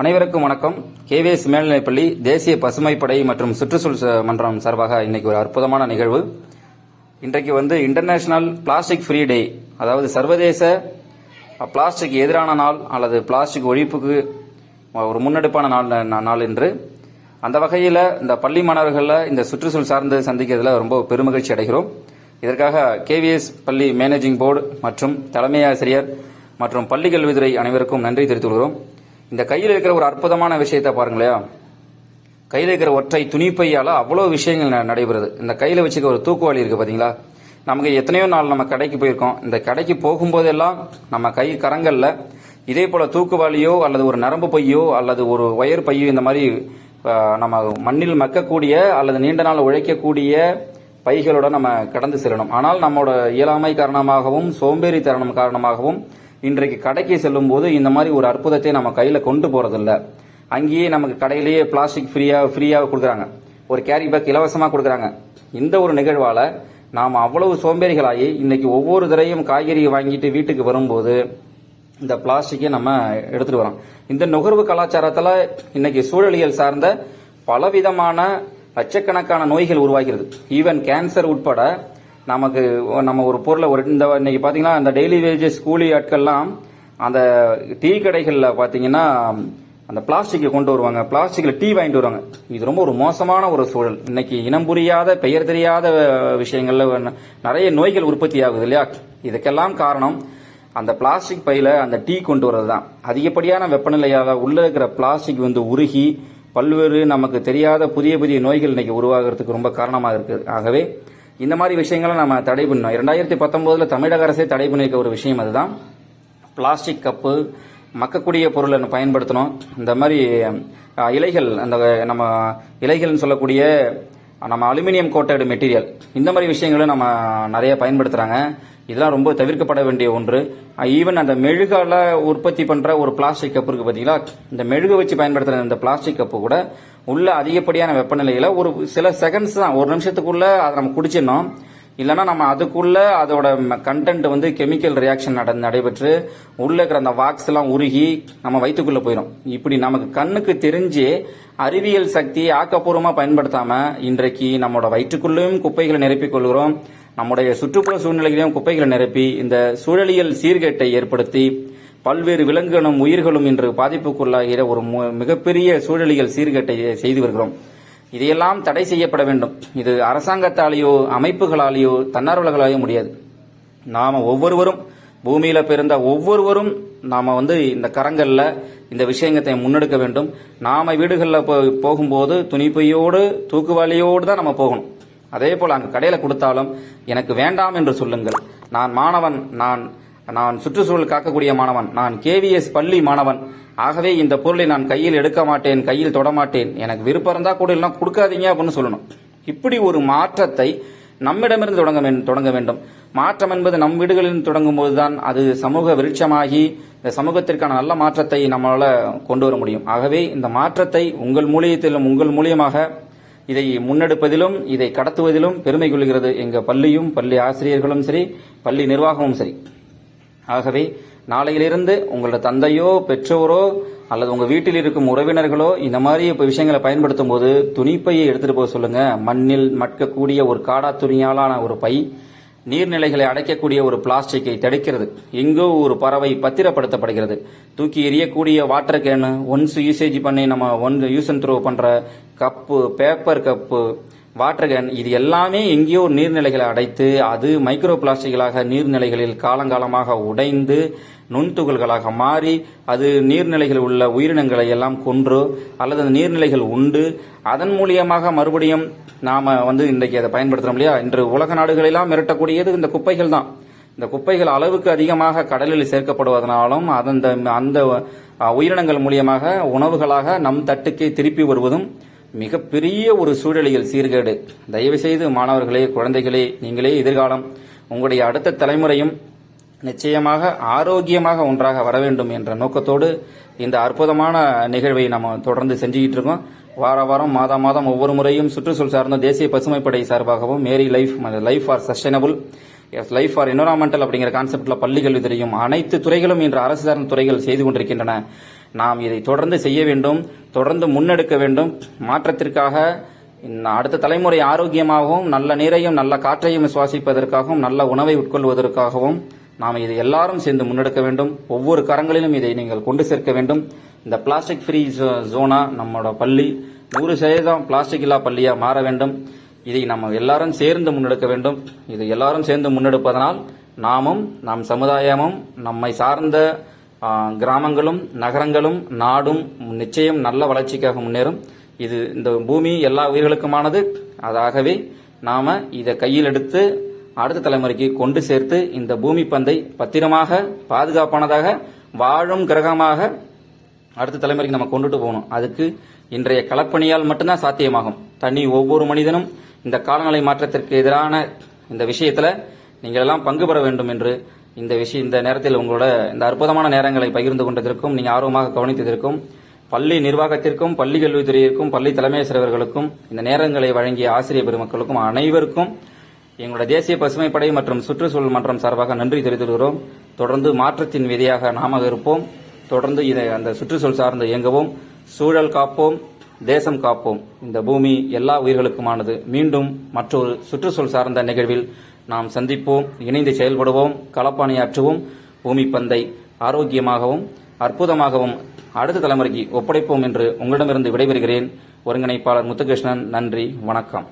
அனைவருக்கும் வணக்கம். கேவிஎஸ் மேல்நிலைப்பள்ளி தேசிய பசுமைப்படை மற்றும் சுற்றுச்சூழல் மன்றம் சார்பாக இன்னைக்கு ஒரு அற்புதமான நிகழ்வு. இன்றைக்கு வந்து இன்டர்நேஷனல் பிளாஸ்டிக் ஃப்ரீ டே அதாவது சர்வதேச பிளாஸ்டிக் எதிரான நாள் அல்லது பிளாஸ்டிக் ஒழிப்புக்கு ஒரு முன்னெடுப்பான நாள் நாள் என்று. அந்த வகையில் இந்த பள்ளி மாணவர்களில் இந்த சுற்றுச்சூழல் சார்ந்து சந்திக்கிறதுல ரொம்ப பெருமகிழ்ச்சி அடைகிறோம். இதற்காக கேவிஎஸ் பள்ளி மேனேஜிங் போர்டு மற்றும் தலைமை ஆசிரியர் மற்றும் பள்ளி கல்வித்துறை அனைவருக்கும் நன்றி தெரிவித்துக் கொள்கிறோம். இந்த கையில் இருக்கிற ஒரு அற்புதமான விஷயத்தை பாருங்களேன். கையில் இருக்கிற ஒற்றை துணிப்பையால் அவ்வளோ விஷயங்கள் ந- நடைபெறுது. இந்த கையில் வச்சுக்க ஒரு தூக்குவாளி இருக்குது பார்த்தீங்களா நமக்கு எத்தனையோ நாள் நம்ம கடைக்கு போயிருக்கோம். இந்த கடைக்கு போகும்போதெல்லாம் நம்ம கை கரங்களில் இதே போல் தூக்குவாளியோ அல்லது ஒரு நரம்பு பையோ அல்லது ஒரு ஒயர் பையோ இந்த மாதிரி நம்ம மண்ணில் மக்கக்கூடிய அல்லது நீண்ட நாள் உழைக்கக்கூடிய பைகளோட நம்ம கடந்து செல்லணும். ஆனால் நம்மளோட இயலாமை காரணமாகவும் சோம்பேறித்தனம் காரணமாகவும் இன்றைக்கு கடைக்கு செல்லும் போது இந்த மாதிரி ஒரு அற்புதத்தை நம்ம கையில் கொண்டு போகிறதில்ல அங்கேயே நமக்கு கடையிலேயே பிளாஸ்டிக் ஃப்ரீயாக ஃப்ரீயாக கொடுக்குறாங்க. ஒரு கேரி பேக் இலவசமாக கொடுக்குறாங்க. இந்த ஒரு நிகழ்வால் நாம் அவ்வளவு சோம்பேறிகளாகி இன்னைக்கு ஒவ்வொரு தடவையும் காய்கறி வாங்கிட்டு வீட்டுக்கு வரும்போது இந்த பிளாஸ்டிக்கை நம்ம எடுத்துகிட்டு வரோம் இந்த நுகர்வு கலாச்சாரத்தில் இன்னைக்கு சூழலியல் சார்ந்த பலவிதமான லட்சக்கணக்கான நோய்கள் உருவாகிறது. ஈவன் கேன்சர் உட்பட நமக்கு நம்ம ஒரு பொருளை ஒரு இந்த இன்னைக்கு பார்த்தீங்கன்னா அந்த டெய்லி வேஜஸ் கூலி ஆட்கள்லாம் அந்த டீ கடைகளில் பார்த்தீங்கன்னா அந்த பிளாஸ்டிக்கை கொண்டு வருவாங்க. பிளாஸ்டிக்கில் டீ வாங்கிட்டு வருவாங்க. இது ரொம்ப ஒரு மோசமான ஒரு சூழல். இன்னைக்கு இனம் புரியாத பெயர் தெரியாத விஷயங்களில் விஷயங்கள்ல நிறைய நோய்கள் உற்பத்தி ஆகுது இல்லையா? இதுக்கெல்லாம் காரணம் அந்த பிளாஸ்டிக் பையில அந்த டீ கொண்டு வர்றது தான் அதிகப்படியான வெப்பநிலையால் உள்ள இருக்கிற பிளாஸ்டிக் வந்து உருகி பல்வேறு நமக்கு தெரியாத புதிய புதிய நோய்கள் இன்னைக்கு உருவாகிறதுக்கு ரொம்ப காரணமாக இருக்குது ஆகவே இந்த மாதிரி விஷயங்களை நம்ம தடை பண்ணோம் இரண்டாயிரத்தி பத்தொம்போதில் தமிழக அரசே தடை பண்ணியிருக்க ஒரு விஷயம் அதுதான். பிளாஸ்டிக் கப்பு மக்கக்கூடிய பொருளை பயன்படுத்தணும். இந்த மாதிரி இலைகள் அந்த நம்ம இலைகள்னு சொல்லக்கூடிய நம்ம அலுமினியம் கோட்டைடு மெட்டீரியல். இந்த மாதிரி விஷயங்களை நம்ம நிறைய பயன்படுத்துகிறாங்க இதெல்லாம் ரொம்ப தவிர்க்கப்பட வேண்டிய ஒன்று. ஈவன் அந்த மெழுகால உற்பத்தி பண்ற ஒரு பிளாஸ்டிக் கப்பு இருக்கு பார்த்தீங்களா இந்த மெழுகு வச்சு பயன்படுத்துற இந்த பிளாஸ்டிக் கப்பு கூட உள்ள அதிகப்படியான வெப்பநிலையில ஒரு சில செகண்ட்ஸ் தான் ஒரு நிமிஷத்துக்குள்ள அதை நம்ம குடிச்சிடணும். இல்லைன்னா நம்ம அதுக்குள்ள அதோட கண்டென்ட் வந்து கெமிக்கல் ரியாக்ஷன் நட நடைபெற்று உள்ள இருக்கிற அந்த வாக்ஸ் எல்லாம் உருகி நம்ம வயிற்றுக்குள்ள போயிடும் இப்படி நமக்கு கண்ணுக்கு தெரிஞ்சு அறிவியல் சக்தி ஆக்கப்பூர்வமாக பயன்படுத்தாம இன்றைக்கு நம்மளோட வயிற்றுக்குள்ளேயும் குப்பைகளை நிரப்பிக் கொள்கிறோம். நம்முடைய சுற்றுப்புற சூழ்நிலைகளையும் குப்பைகளை நிரப்பி இந்த சூழலியல் சீர்கேட்டை ஏற்படுத்தி பல்வேறு விலங்குகளும் உயிர்களும் இன்று பாதிப்புக்குள்ளாகிற ஒரு மிகப்பெரிய சூழலியல் சீர்கேட்டை செய்து வருகிறோம். இதையெல்லாம் தடை செய்யப்பட வேண்டும். இது அரசாங்கத்தாலேயோ அமைப்புகளாலேயோ தன்னார்வலர்களாலேயோ முடியாது. நாம் ஒவ்வொருவரும் பூமியில் பிறந்த ஒவ்வொருவரும் நாம் வந்து இந்த கரங்களில் இந்த விஷயங்களை முன்னெடுக்க வேண்டும். நாம வீடுகளில் போகும்போது துணிப்பையோடு தூக்குவாளியோடு தான் நம்ம போகணும். அதே போல் அங்கு கடையில் கொடுத்தாலும் எனக்கு வேண்டாம் என்று சொல்லுங்கள். நான் மாணவன் நான் நான் சுற்றுச்சூழல் காக்கக்கூடிய மாணவன் நான் கேவிஎஸ் பள்ளி மாணவன். ஆகவே இந்த பொருளை நான் கையில் எடுக்க மாட்டேன் கையில் தொட மாட்டேன். எனக்கு விருப்பம் இருந்தால் கூட எல்லாம் கொடுக்காதீங்க அப்படின்னு சொல்லணும். இப்படி ஒரு மாற்றத்தை நம்மிடமிருந்து தொடங்க தொடங்க வேண்டும். மாற்றம் என்பது நம் வீடுகளில் தொடங்கும் போதுதான் அது சமூக விருட்சமாகி இந்த சமூகத்திற்கான நல்ல மாற்றத்தை நம்மளால் கொண்டு வர முடியும். ஆகவே இந்த மாற்றத்தை உங்கள் மூலியத்திலும் உங்கள் மூலியமாக இதை முன்னெடுப்பதிலும் இதை கடத்துவதிலும் பெருமை கொள்கிறது. எங்கள் பள்ளியும் பள்ளி ஆசிரியர்களும் சரி பள்ளி நிர்வாகமும் சரி. ஆகவே நாளையிலிருந்து உங்களோட தந்தையோ பெற்றோரோ அல்லது உங்கள் வீட்டில் இருக்கும் உறவினர்களோ இந்த மாதிரி இப்போ விஷயங்களை பயன்படுத்தும் போது துணிப்பையை எடுத்துகிட்டு போக சொல்லுங்கள் மண்ணில் மட்கக்கூடிய ஒரு காடா துணியாலான ஒரு பை நீர்நிலைகளை அடைக்கக்கூடிய ஒரு பிளாஸ்டிக்கை தடுக்கிறது எங்கோ ஒரு பறவை பத்திரப்படுத்தப்படுகிறது. தூக்கி எறியக்கூடிய வாட்டர் கேனு ஒன்ஸ் யூசேஜ் பண்ணி நம்ம ஒன் யூஸ் அண்ட் த்ரோ பண்ணுற cup paper cup water can இது எல்லாமே எங்கேயோ நீர்நிலைகளை அடைத்து அது மைக்ரோ பிளாஸ்டிக்கலாக நீர்நிலைகளில் காலங்காலமாக உடைந்து நுண்துகள்களாக மாறி அது நீர்நிலைகளில் உள்ள உயிரினங்களை எல்லாம் கொன்று அல்லது அந்த நீர்நிலைகள் உண்டு. அதன் மூலியமாக மறுபடியும் நாம் வந்து இன்றைக்கு அதை பயன்படுத்துகிறோம் இல்லையா? இன்று உலக நாடுகளெல்லாம் மிரட்டக்கூடியது இந்த குப்பைகள் தான். இந்த குப்பைகள் அளவுக்கு அதிகமாக கடலில் சேர்க்கப்படுவதனாலும் அதன் அந்த உயிரினங்கள் மூலியமாக உணவுகளாக நம் தட்டுக்கே திருப்பி வருவதும் மிகப்பெரிய ஒரு சூழலியல் சீர்கேடு. தயவு செய்து மாணவர்களே குழந்தைகளே நீங்களே எதிர்காலம். உங்களுடைய அடுத்த தலைமுறையும் நிச்சயமாக ஆரோக்கியமாக ஒன்றாக வர வேண்டும் என்ற நோக்கத்தோடு இந்த அற்புதமான நிகழ்வை நம்ம தொடர்ந்து செஞ்சுக்கிட்டு இருக்கோம். வார வாரம் மாதா மாதம் ஒவ்வொரு முறையும் சுற்றுச்சூழல் சார்ந்த தேசிய பசுமைப்படை சார்பாகவும் Meri life life for sustainable life for environmental அப்படிங்கிற கான்செப்டில் பள்ளிகள் தெரியும். அனைத்து துறைகளும் இன்று அரசு சார்ந்த துறைகள் செய்து கொண்டிருக்கின்றன. நாம் இதை தொடர்ந்து செய்ய வேண்டும் தொடர்ந்து முன்னெடுக்க வேண்டும். மாற்றத்திற்காக அடுத்த தலைமுறை ஆரோக்கியமாகவும் நல்ல நீரையும் நல்ல காற்றையும் சுவாசிப்பதற்காகவும் நல்ல உணவை உட்கொள்வதற்காகவும் நாம் இதை எல்லாரும் சேர்ந்து முன்னெடுக்க வேண்டும். ஒவ்வொரு கரங்களிலும் இதை நீங்கள் கொண்டு சேர்க்க வேண்டும். இந்த பிளாஸ்டிக் ஃப்ரீ ஜோனா நம்மளோட பள்ளி நூறு சதவீதம் பிளாஸ்டிக் இல்லா பள்ளியாக மாற வேண்டும். இதை நம்ம எல்லாரும் சேர்ந்து முன்னெடுக்க வேண்டும். இதை எல்லாரும் சேர்ந்து முன்னெடுப்பதனால் நாமும் நம் சமுதாயமும் நம்மை சார்ந்த கிராமங்களும் நகரங்களும் நாடும் நிச்சயம் நல்ல வளர்ச்சிக்காக முன்னேறும். இது இந்த பூமி எல்லா உயிர்களுக்குமானது. அதாகவே நாம இதை கையில் எடுத்து அடுத்த தலைமுறைக்கு கொண்டு சேர்த்து இந்த பூமி பந்தை பத்திரமாக பாதுகாப்பானதாக வாழும் கிரகமாக அடுத்த தலைமுறைக்கு நம்ம கொண்டுட்டு போகணும். அதுக்கு இன்றைய களப்பணியால் மட்டும்தான் சாத்தியமாகும். தனி ஒவ்வொரு மனிதனும் இந்த காலநிலை மாற்றத்திற்கு எதிரான இந்த விஷயத்துல நீங்கள் எல்லாம் பங்கு பெற வேண்டும் என்று இந்த விஷயம் இந்த நேரத்தில் உங்களோட இந்த அற்புதமான நேரங்களை பகிர்ந்து கொண்டதற்கும் நீங்க ஆர்வமாக கவனித்ததற்கும் பள்ளி நிர்வாகத்திற்கும் பள்ளி கல்வித்துறையிற்கும் பள்ளி தலைமையாசிரியர்களுக்கும் இந்த நேரங்களை வழங்கிய ஆசிரியர் பெருமக்களுக்கும் அனைவருக்கும் எங்களோட தேசிய பசுமைப்படை மற்றும் சுற்றுச்சூழல் மன்றம் சார்பாக நன்றி தெரிவித்துகிறோம் தொடர்ந்து மாற்றத்தின் விதியாக நாம இருப்போம். தொடர்ந்து இதை அந்த சுற்றுச்சூழல் சார்ந்து இயங்கவும். சூழல் காப்போம் தேசம் காப்போம். இந்த பூமி எல்லா உயிர்களுக்குமானது. மீண்டும் மற்றொரு சுற்றுச்சூழல் சார்ந்த நிகழ்வில் நாம் சந்திப்போம் இணைந்து செயல்படுவோம் களப்பணியாற்றுவோம் பூமி பந்தை ஆரோக்கியமாகவும் அற்புதமாகவும் அடுத்த தலைமுறைக்கு ஒப்படைப்போம் என்று உங்களிடமிருந்து விடைபெறுகிறேன். ஒருங்கிணைப்பாளர் முத்துகிருஷ்ணன் நன்றி வணக்கம்.